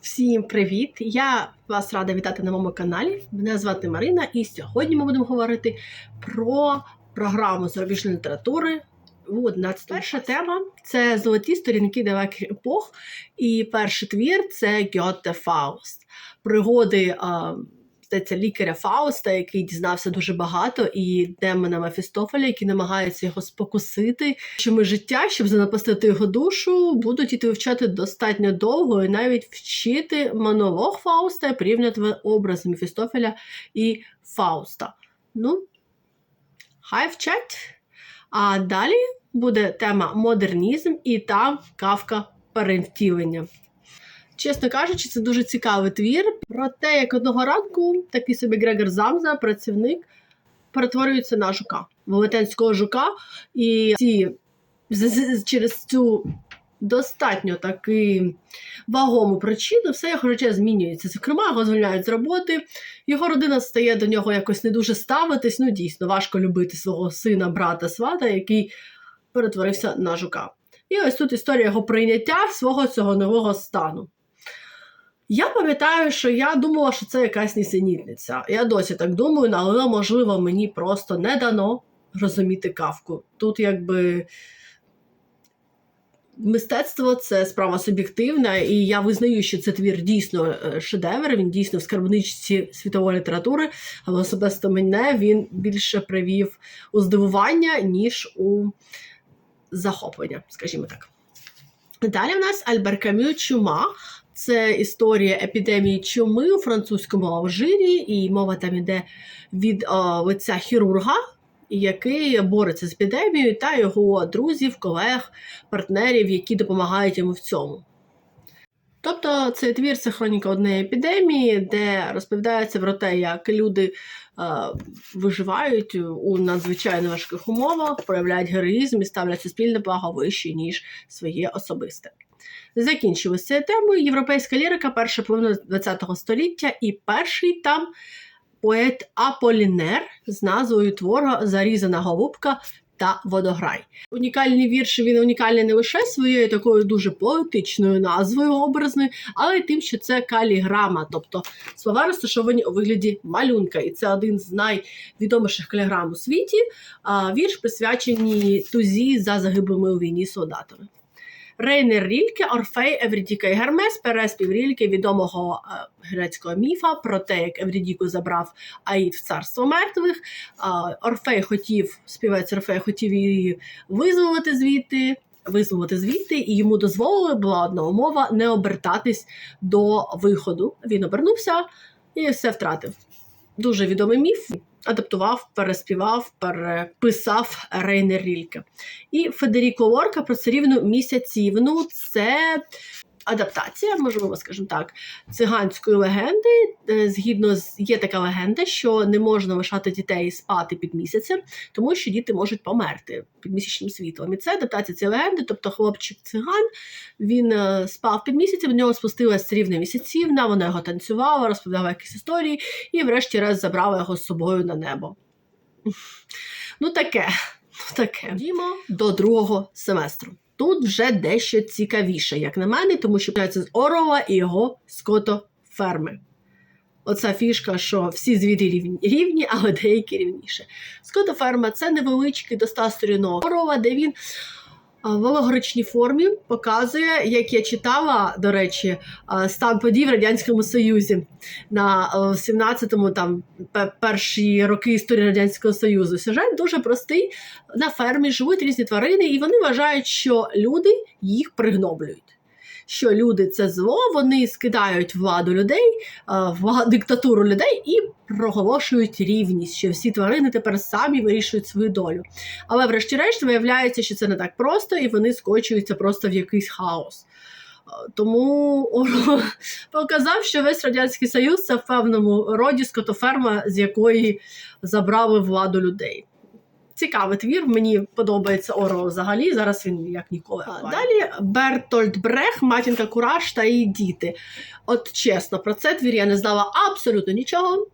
Всім привіт! Я вас рада вітати на моєму каналі. Мене звати Марина, і сьогодні ми будемо говорити про програму зарубіжної літератури в 11 Перша тема це золоті сторінки далеких епох. І перший твір це Гьоте Фауст. Пригоди а, здається, лікаря Фауста, який дізнався дуже багато, і демона Мефістофеля, які намагаються його спокусити. Що ми життя, щоб занапастити його душу, будуть іти вивчати достатньо довго і навіть вчити монолог Фауста порівняти образи Мефістофеля і Фауста. Ну, хай вчать. А далі буде тема модернізм і там кавка перевтілення. Чесно кажучи, це дуже цікавий твір про те, як одного ранку такий собі Грегор Замза, працівник, перетворюється на жука, велетенського жука, і ці через цю достатньо таки вагому причину все його життя змінюється. Зокрема, його звільняють з роботи, його родина стає до нього якось не дуже ставитись. Ну, дійсно, важко любити свого сина, брата, свата, який перетворився на жука. І ось тут історія його прийняття свого цього нового стану. Я пам'ятаю, що я думала, що це якась нісенітниця. Я досі так думаю, але можливо мені просто не дано розуміти кавку. Тут якби мистецтво це справа суб'єктивна, і я визнаю, що це твір дійсно е, шедевр, він дійсно в скарбничці світової літератури, але особисто мене він більше привів у здивування, ніж у захоплення, скажімо так. Далі в нас Альбер Камю Чума. Це історія епідемії чуми у французькому Алжирі, і мова там іде від о, лиця хірурга, який бореться з епідемією, та його друзів, колег, партнерів, які допомагають йому в цьому. Тобто цей твір це хроніка однієї епідемії, де розповідається про те, як люди е, виживають у надзвичайно важких умовах, проявляють героїзм і ставлять суспільне благо вище, ніж своє особисте. Закінчили цією темою європейська лірика перша половина ХХ століття, і перший там поет Аполінер з назвою твору Зарізана голубка та водограй. Унікальний вірш він унікальний не лише своєю такою дуже поетичною назвою образною, але й тим, що це каліграма, тобто слова розташовані у вигляді малюнка. І це один з найвідоміших каліграм у світі. А вірш присвячений тузі за загиблими у війні солдатами. Рейнер Рільке, Орфей, Еврідіка і Гермес, переспів Рільке відомого грецького міфа про те, як Еврідіку забрав Аїд в царство мертвих. Орфей хотів, співець Орфей хотів її визволити звідти, визволити звідти, і йому дозволили, була одна умова, не обертатись до виходу. Він обернувся і все втратив. Дуже відомий міф. Адаптував, переспівав, переписав Рейнер Рільке. І Федеріко Лорка про царівну місяцівну це адаптація, можливо, скажімо так, циганської легенди. Е, Згідно з є така легенда, що не можна лишати дітей спати під місяцем, тому що діти можуть померти під місячним світлом. І це адаптація цієї легенди, тобто хлопчик циган він е, спав під місяцем, в нього спустилась царівна місяцівна, вона його танцювала, розповідала якісь історії, і врешті-решт забрала його з собою на небо. Ну, таке, ну таке. Дімо до другого семестру. Тут вже дещо цікавіше, як на мене, тому що починається з Орова і його скотоферми. Оця фішка, що всі звірі рівні, але деякі рівніше. Скотоферма це невеличкий до 100 сторінок Орова, де він в алегоричній формі показує, як я читала, до речі, стан подій в Радянському Союзі на 17-му там перші роки історії Радянського Союзу. Сюжет дуже простий. На фермі живуть різні тварини, і вони вважають, що люди їх пригноблюють. Що люди це зло, вони скидають владу людей, а, диктатуру людей і проголошують рівність, що всі тварини тепер самі вирішують свою долю. Але врешті-решт виявляється, що це не так просто, і вони скочуються просто в якийсь хаос. Тому Орло показав, що весь радянський союз це в певному роді скотоферма, з якої забрали владу людей. Цікавий твір, мені подобається Оро взагалі. Зараз він як ніколи. Далі Бертольд Брех, матінка Кураж та її діти. От чесно, про це твір я не знала абсолютно нічого.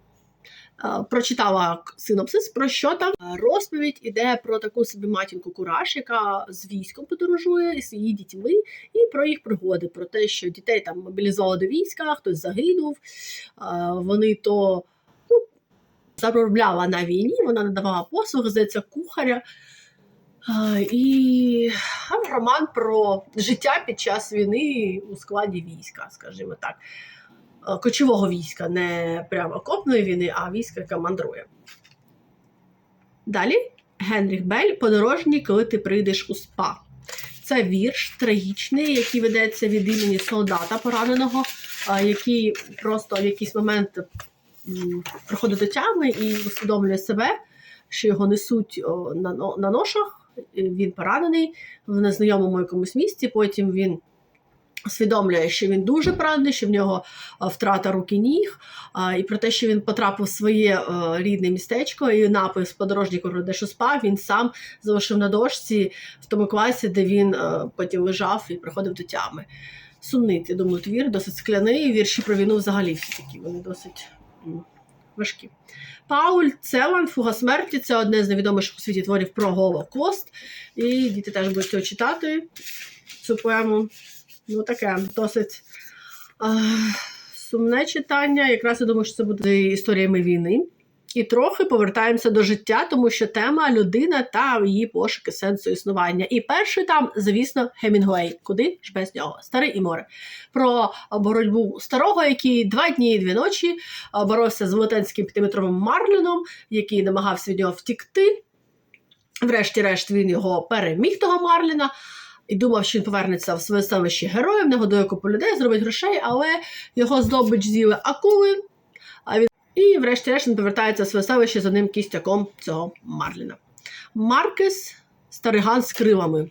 Прочитала синопсис, про що там розповідь іде про таку собі матінку Кураж, яка з військом подорожує з її дітьми, і про їх пригоди, про те, що дітей там мобілізували до війська, хтось загинув. Вони то заробляла на війні, вона надавала послуги, здається, кухаря. І роман про життя під час війни у складі війська, скажімо так. Е, Кочового війська, не прямо окопної війни, а війська, яке мандрує. Далі Генріх Бель Подорожній, коли ти прийдеш у спа. Це вірш трагічний, який ведеться від імені солдата пораненого, який просто в якийсь момент приходить до тями і усвідомлює себе, що його несуть на, на ношах. Він поранений в незнайомому якомусь місці. Потім він усвідомлює, що він дуже поранений, що в нього втрата рук і ніг, і про те, що він потрапив в своє е, рідне містечко, і напис подорожній де що спав, він сам залишив на дошці в тому класі, де він е, потім лежав і приходив до тями. Сумний, я думаю, твір, досить скляний. Вірші про війну взагалі всі такі, вони досить важкі. Пауль Целан, Фуга смерті це одне з найвідоміших у світі творів про Голокост. І діти теж будуть його читати цю поему. Ну, таке досить а, сумне читання. Якраз я думаю, що це буде історіями війни. І трохи повертаємося до життя, тому що тема людина та її пошуки сенсу існування. І перший там, звісно, Хемінгуей. Куди ж без нього? Старий і море. Про боротьбу старого, який два дні і дві ночі боровся з велетенським п'ятиметровим Марліном, який намагався від нього втікти. Врешті-решт він його переміг того Марліна. І думав, що він повернеться в своє становище героїв, нагодує купу людей, зробить грошей, але його здобич з'їли акули. І врешті-решт повертається в своє селище з одним кістяком цього Марліна. Маркес Стариган з крилами.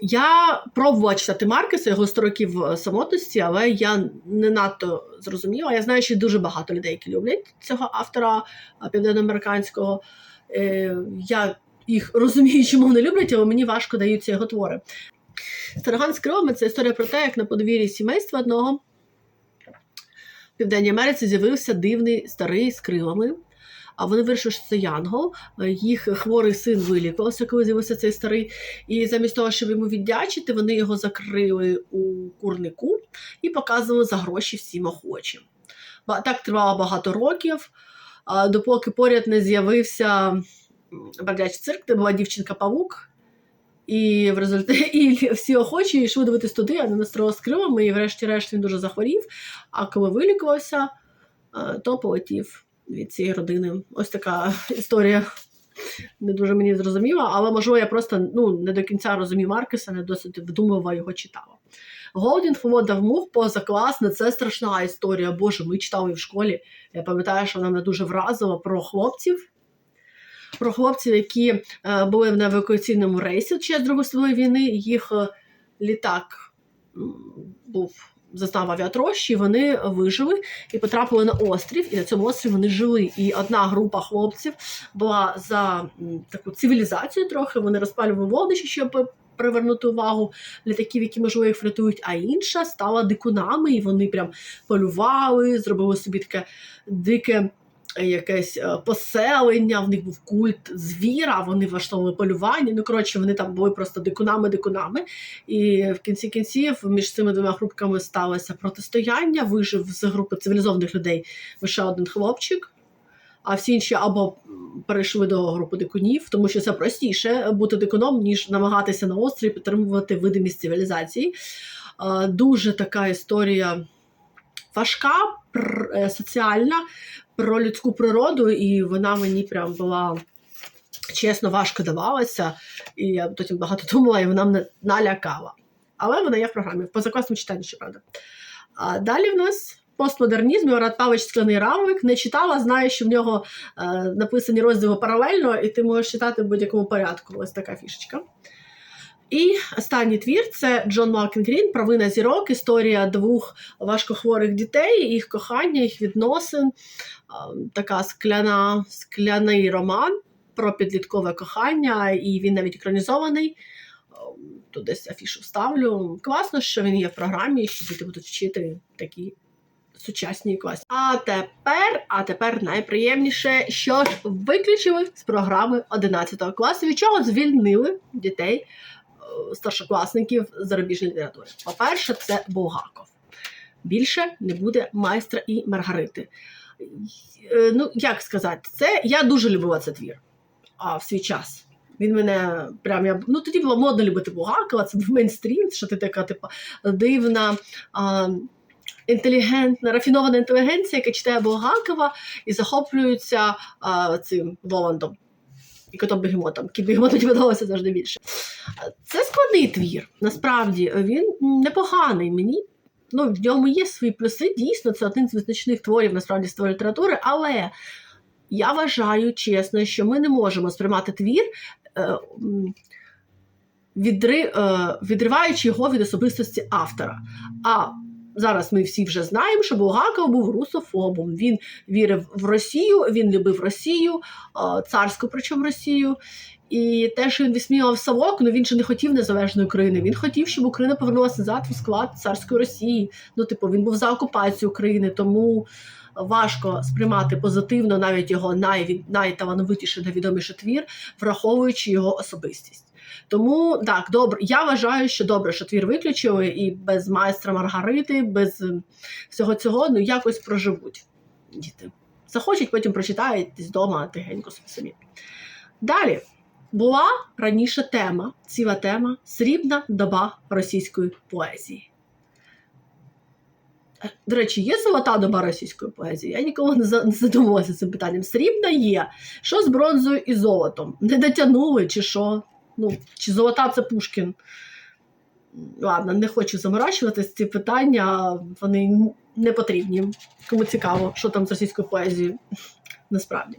Я пробувала читати Маркеса, його 100 років е, самотності, але я не надто зрозуміла. Я знаю, що дуже багато людей, які люблять цього автора е, південноамериканського. Е, Я їх розумію, чому вони люблять, але мені важко даються його твори. Староган з крилами це історія про те, як на подвір'ї сімейства одного Південній Америці з'явився дивний старий з крилами. А вони вирішили, що це Янгол. Е, Їх хворий син вилікувався, коли з'явився цей старий. І замість того, щоб йому віддячити, вони його закрили у курнику і показували за гроші всім охочим. Так тривало багато років, допоки поряд не з'явився бродячий цирк, де була дівчинка-павук. І в результаті і всі охочі йшли дивитись туди, а не на старого з крилами, і врешті-решт він дуже захворів. А коли вилікувався, е, то полетів від цієї родини. Ось така історія. Не дуже мені зрозуміла, але можливо, я просто ну, не до кінця розумію Маркеса, не досить вдумливо його читала. Голдінг володав мух позакласне, це страшна історія. Боже, ми читали в школі. Я пам'ятаю, що вона мене дуже вразила про хлопців. Про хлопців, які е, були на евакуаційному рейсі під час Другої світової війни. Їх е, літак був зазнав авіатрощі, вони вижили і потрапили на острів, і на цьому острові вони жили. І одна група хлопців була за таку цивілізацію трохи. Вони розпалювали вогнище, щоб привернути увагу літаків, які можливо їх врятують, а інша стала дикунами, і вони прям полювали, зробили собі таке дике. Якесь е, поселення, в них був культ звіра, вони влаштовували полювання. Ну, коротше, вони там були просто дикунами-дикунами. І в кінці кінців між цими двома групками сталося протистояння. Вижив з групи цивілізованих людей лише один хлопчик, а всі інші або перейшли до групи дикунів, тому що це простіше бути дикуном, ніж намагатися на острові підтримувати видимість цивілізації. Е, Дуже така історія важка, е, соціальна про людську природу, і вона мені прям була. Чесно, важко давалася, і я потім багато думала, і вона мене налякала. Але вона є в програмі, в позакласному читанні, щоправда. А далі в нас постмодернізм, Марат Павич Скляний рамовик. Не читала, знаю, що в нього е, написані розділи паралельно, і ти можеш читати в будь-якому порядку. Ось така фішечка. І останній твір це Джон Малкін Грін, Правина зірок, історія двох важкохворих дітей, їх кохання, їх відносин. Така скляна, скляний роман про підліткове кохання, і він навіть екранізований. Тут десь афішу вставлю. Класно, що він є в програмі, що діти будуть вчити такі сучасній класі. А тепер, а тепер найприємніше, що ж виключили з програми 11 класу, від чого звільнили дітей, старшокласників зарубіжної літератури. По-перше, це Булгаков. Більше не буде майстра і Маргарити. Е, Ну, як сказати, це я дуже любила цей твір а, в свій час. Він мене прям я ну тоді було модно любити Булгакова, це був мейнстрім, що ти така, типу, дивна, а, інтелігентна, рафінована інтелігенція, яка читає Булгакова і захоплюється а, цим Воландом і котом бегемотом. Кіт бегемот мені подобався завжди більше. Це складний твір. Насправді він непоганий. Мені ну, в ньому є свої плюси. Дійсно, це один з визначних творів насправді з творів літератури, але я вважаю чесно, що ми не можемо сприймати твір, е, відри, е, відриваючи його від особистості автора. А зараз ми всі вже знаємо, що Булгаков був русофобом. Він вірив в Росію, він любив Росію, царську, причому Росію. І те, що він висміював Савок, ну він же не хотів незалежної України. Він хотів, щоб Україна повернулася назад у склад царської Росії. Ну, типу, він був за окупацію України, тому важко сприймати позитивно навіть його най, найталановитіший, найвідоміший твір, враховуючи його особистість. Тому так, добре. Я вважаю, що добре, що твір виключили, і без майстра Маргарити, без ем, всього цього ну якось проживуть діти. Захочуть, потім прочитають десь вдома тихенько собі самі. Далі була раніше тема, ціла тема срібна доба російської поезії. Е, До речі, є золота доба російської поезії. Я ніколи не задумувалася цим питанням. Срібна є. Що з бронзою і золотом? Не дотягнули, чи що? Ну, чи золота це Пушкін? Ладно, не хочу заморачуватись ці питання, вони не потрібні. Кому цікаво, що там з російською поезією. Насправді,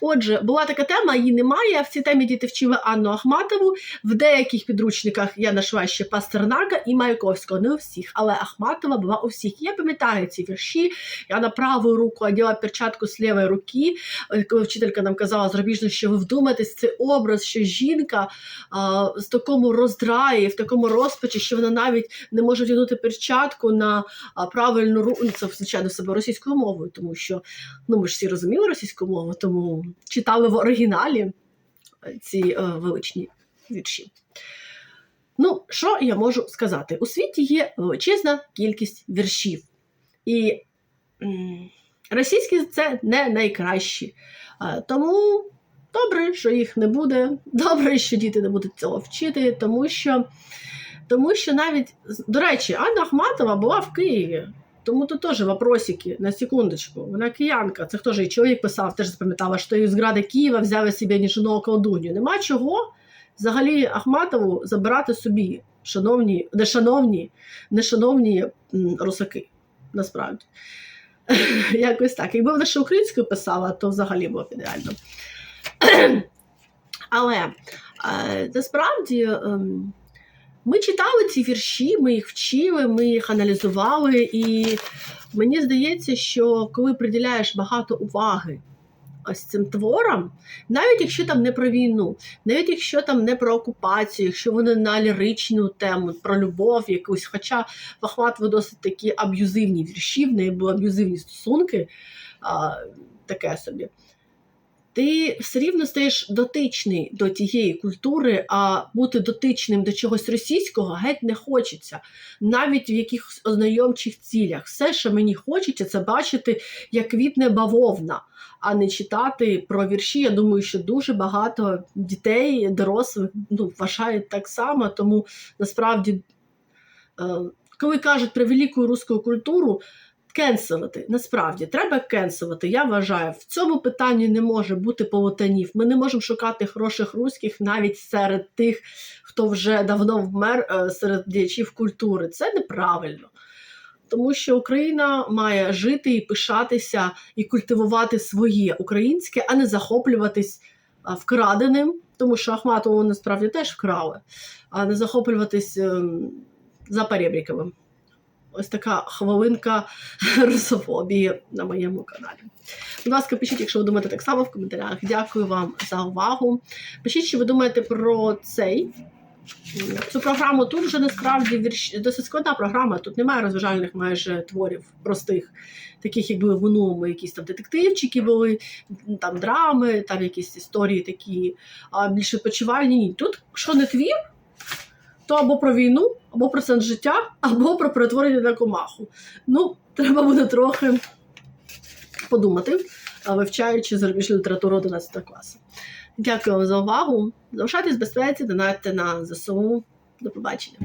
отже, була така тема, її немає. В цій темі діти вчили Анну Ахматову. В деяких підручниках я знайшла ще Пастернака і Маяковського, не у всіх, але Ахматова була у всіх. Я пам'ятаю ці вірші. Я на праву руку одягла перчатку з лівої руки. Е, Коли вчителька нам казала зробіжно, що ви вдумаєтесь, це образ, що жінка а, з такому роздраї, в такому розпачі, що вона навіть не може вдягнути перчатку на правильну руку. Ну, це звичайно себе російською мовою, тому що ну ми ж всі розуміли російську мову, тому читали в оригіналі ці е, величні вірші. Ну, що я можу сказати? У світі є величезна кількість віршів. І російські це не найкращі. Тому добре, що їх не буде. Добре, що діти не будуть цього вчити, тому що, тому що навіть, до речі, Анна Ахматова була в Києві. Тому тут теж вопросики на секундочку. Вона киянка. Це хто ж і чоловік писав, теж запам'ятала, що із гради Києва взяли собі ніжного колдуню. Нема чого взагалі Ахматову забирати собі, шановні, не шановні, не шановні русаки. Насправді. Якось так. Якби вона ще українською писала, то взагалі було б ідеально. Але е, насправді. ем, ми читали ці вірші, ми їх вчили, ми їх аналізували, і мені здається, що коли приділяєш багато уваги ось цим творам, навіть якщо там не про війну, навіть якщо там не про окупацію, якщо вони на ліричну тему, про любов якусь, хоча в Ахматову досить такі аб'юзивні вірші, в неї були аб'юзивні стосунки, а, таке собі ти все рівно стаєш дотичний до тієї культури, а бути дотичним до чогось російського геть не хочеться, навіть в якихось ознайомчих цілях. Все, що мені хочеться, це бачити, як квітне бавовна, а не читати про вірші. Я думаю, що дуже багато дітей, дорослих ну, вважають так само, тому насправді, е, коли кажуть про велику руську культуру. Кенселити насправді треба кенселити. Я вважаю, в цьому питанні не може бути полотанів. Ми не можемо шукати хороших руських навіть серед тих, хто вже давно вмер е, серед діячів культури. Це неправильно. Тому що Україна має жити і пишатися і культивувати своє українське, а не захоплюватись вкраденим, тому що Ахматову насправді теж вкрали, а не захоплюватись ем, за перебріками. Ось така хвилинка русофобії на моєму каналі. Будь ласка, пишіть, якщо ви думаєте так само в коментарях. Дякую вам за увагу. Пишіть, що ви думаєте про цей Цю програму тут вже насправді вірш досить складна програма. Тут немає розважальних майже творів простих, таких, як були в минулому, якісь там детективчики були, там драми, там якісь історії такі, а більш відпочивальні. Тут, що не твір, то або про війну, або про сенс життя, або про перетворення на комаху. Ну, треба буде трохи подумати, вивчаючи зарубіжну літературу 11 класу. Дякую вам за увагу. Залишайтесь безпеці, донатьте на ЗСУ. До побачення.